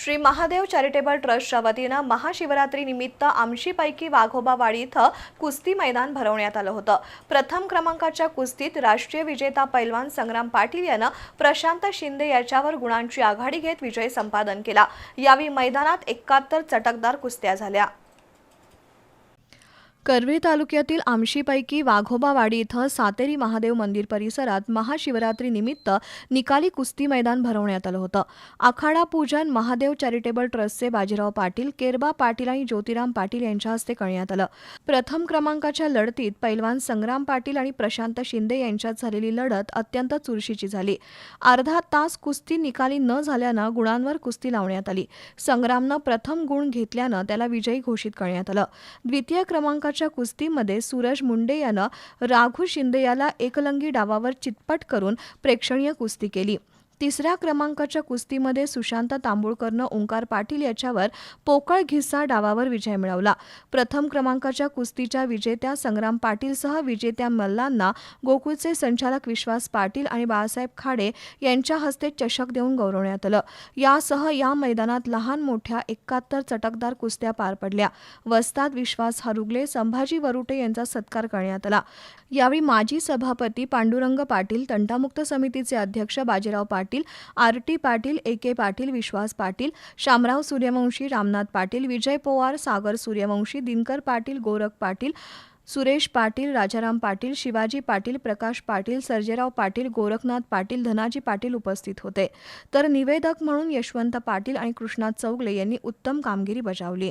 Shri Mahadev charitable ट्रस्टच्या वतीनं महाशिवरात्री निमित्त आमशीपैकी वाघोबावाडी इथं कुस्ती मैदान भरवण्यात आलं होतं. प्रथम क्रमांकाच्या कुस्तीत राष्ट्रीय विजेता पैलवान संग्राम पाटील यानं प्रशांत शिंदे याच्यावर गुणांची आघाडी घेत विजय संपादन केला. यावेळी मैदानात एकाहत्तर चटकदार कुस्त्या झाल्या. करवीर तालुक्यातील आमशीपैकी वाघोबावाडी इथं सातेरी महादेव मंदिर परिसरात महाशिवरात्रीनिमित्त निकाली कुस्ती मैदान भरवण्यात आलं होतं. आखाडा पूजन महादेव चॅरिटेबल ट्रस्टचे बाजीराव पाटील केरबा पाटील आणि ज्योतिराम पाटील यांच्या हस्ते करण्यात आलं. प्रथम क्रमांकाच्या लढतीत पैलवान संग्राम पाटील आणि प्रशांत शिंदे यांच्यात झालेली लढत अत्यंत चुरशीची झाली. अर्धा तास कुस्ती निकाली न झाल्यानं गुणांवर कुस्ती लावण्यात आली. संग्रामनं प्रथम गुण घेतल्यानं त्याला विजयी घोषित करण्यात आलं. द्वितीय प्रकारच्या कुस्तीमध्ये सूरज मुंडे यानं राघू शिंदे याला एकलंगी डावावर चितपट करून प्रेक्षणीय कुस्ती केली. तिसऱ्या क्रमांकाच्या कुस्तीमध्ये सुशांत तांबुळकरनं ओंकार पाटील याच्यावर पोकळ घिस्सा डावावर विजय मिळवला. प्रथम क्रमांकाच्या कुस्तीच्या विजेत्या संग्राम पाटीलसह विजेत्या मल्लांना गोकुळचे संचालक विश्वास पाटील आणि बाळासाहेब खाडे यांच्या हस्ते चषक देऊन गौरवण्यात आलं. यासह या मैदानात लहान मोठ्या एकाहत्तर चटकदार कुस्त्या पार पडल्या. वस्ताद विश्वास हरुगले संभाजी वरुटे यांचा सत्कार करण्यात आला. यावेळी माजी सभापती पांडुरंग पाटील तंटामुक्त समितीचे अध्यक्ष Bajirao Patil R T Patil A K Patil Vishwas Patil Shamrao Suryavanshi Ramnath Patil Vijay Powar Sagar Suryavanshi Dinkar Patil Gorakh Patil Suresh Patil Rajaram Patil Shivaji Patil Prakash Patil Sarjerao Patil Gorakhnath Patil Dhanaji Patil उपस्थित होते. तर निवेदक म्हणून यशवंत पाटील आणि कृष्णात चौगले यांनी उत्तम कामगिरी बजावली.